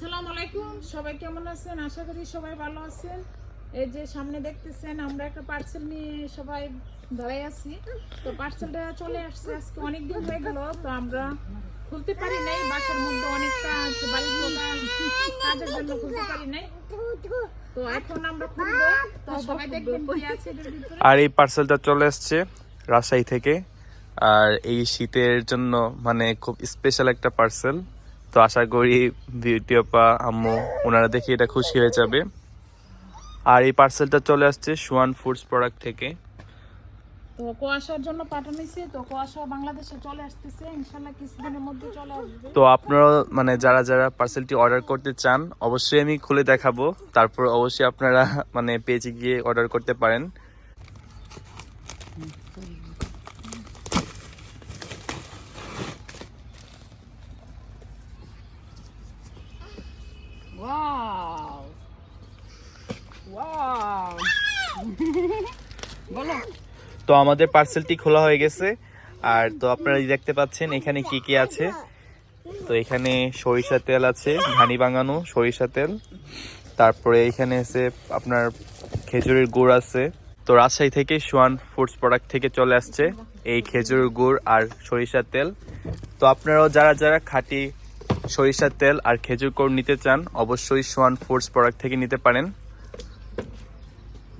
আসসালামু আলাইকুম। সবাই কেমন আছেন? আশা করি সবাই ভালো আছেন। এই যে সামনে দেখতেছেন, আমরা একটা পার্সেল নিয়ে সবাই দাঁড়াই আছি। তো পার্সেলটা চলে আসছে। আজকে অনেক দিন হয়ে গেল, তো আমরা খুলতে পারি নাই। বাসার মধ্যে অনেক কাজ বাড়ির কাজের জন্য খুলতে পারি নাই। তো এখন আমরা খুলবো। তো সবাই দেখবেন কি আছে আর এই পার্সেলটা চলে আসছে রাজশাহী থেকে। আর এই শীতের জন্য মানে খুব স্পেশাল একটা পার্সেল তো আশা করি বিউটি আপা আম্মু ওনারা দেখে এটা খুশি হয়ে যাবে। আর এই পার্সেলটা চলে আসছে সুয়ান ফুডস প্রোডাক্ট থেকে। তো কুয়াশার জন্য পাঠানো তো কুয়াশা বাংলাদেশে চলে আসতেছে। ইনশাল্লাহ কিছুদিনের মধ্যে চলে আসবে। তো আপনারা মানে যারা যারা পার্সেলটি অর্ডার করতে চান অবশ্যই আমি খুলে দেখাবো। তারপর অবশ্যই আপনারা মানে পেজে গিয়ে অর্ডার করতে পারেন। তো আমাদের পার্সেলটি খোলা হয়ে গেছে। আর তো আপনারা দেখতে পাচ্ছেন, এখানে কি কি আছে? তো এখানে সরিষা তেল আছে, ঘানি বাঙানো সরিষা তেল। তারপরে এখানে আছে আপনার খেজুরের গুড় আছে। তো রাজশাহী থেকে সোয়ান ফুডস প্রোডাক্ট থেকে চলে আসছে এই খেজুর গুড় আর সরিষার তেল। তো আপনারাও যারা যারা খাঁটি সরিষার তেল আর খেজুর গুড় নিতে চান, অবশ্যই সোয়ান ফুডস প্রোডাক্ট থেকে নিতে পারেন।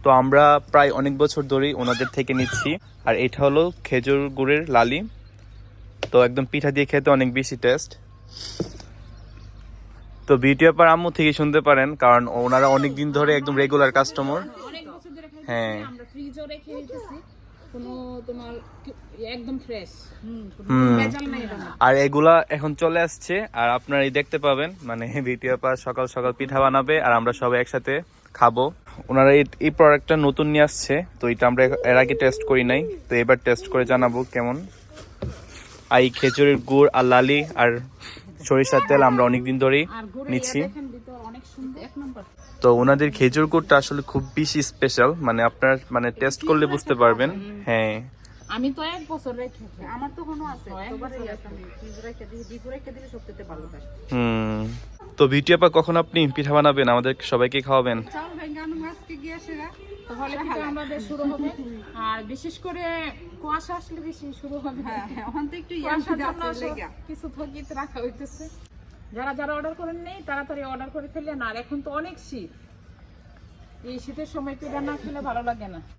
তো আমরা প্রায় অনেক বছর ধরেই ওনাদের থেকে নিচ্ছি। আর এটা হলো খেজুর গুড়ের লালি। তো একদম পিঠা দিয়ে খেতে অনেক বেশি টেস্ট তো বিউটি আপার আম্মু থেকে শুনতে পারেন কারণ ওনারা অনেক দিন ধরে একদম রেগুলার কাস্টমার হ্যাঁ। আর এগুলা এখন চলে আসছে আর আপনারা এই দেখতে পাবেন। মানে বিউটি সকাল সকাল পিঠা বানাবে আর আমরা সবাই একসাথে খাব। ওনারা এই এই প্রোডাক্টটা নতুন নিয়ে আসছে তো এটা আমরা এর আগে টেস্ট করি নাই তো এবার টেস্ট করে জানাব কেমন। আর এই খেজুরের গুড় আর লালি আর সরিষার তেল আমরা ধরেই নিচ্ছি। অনেক সুন্দর এক নম্বর। তো ওনাদের খেজুর গুড়টা আসলে খুব বেশি স্পেশাল মানে আপনার মানে টেস্ট করলে বুঝতে পারবেন। হ্যাঁ। আমি তো এক বছর রেখে খাই। আমার তো কোনো আছে হুম। তো বিউটি আপা কখন আপনি পিঠা বানাবেন? আমাদের সবাইকে খাওয়াবেন। আজকে তাহলে কিন্তু আমাদের শুরু হবে। আর বিশেষ করে কুয়াশা আসলে বেশি শুরু হবে। হ্যাঁ হ্যাঁ ওখান থেকে একটু কিছু থকিত রাখা হইতেছে। যারা যারা অর্ডার করেন নেই তাড়াতাড়ি অর্ডার করে ফেললেন। আর এখন তো অনেক শীত। এই শীতের সময় পিঠা না খেলে ভালো লাগে না।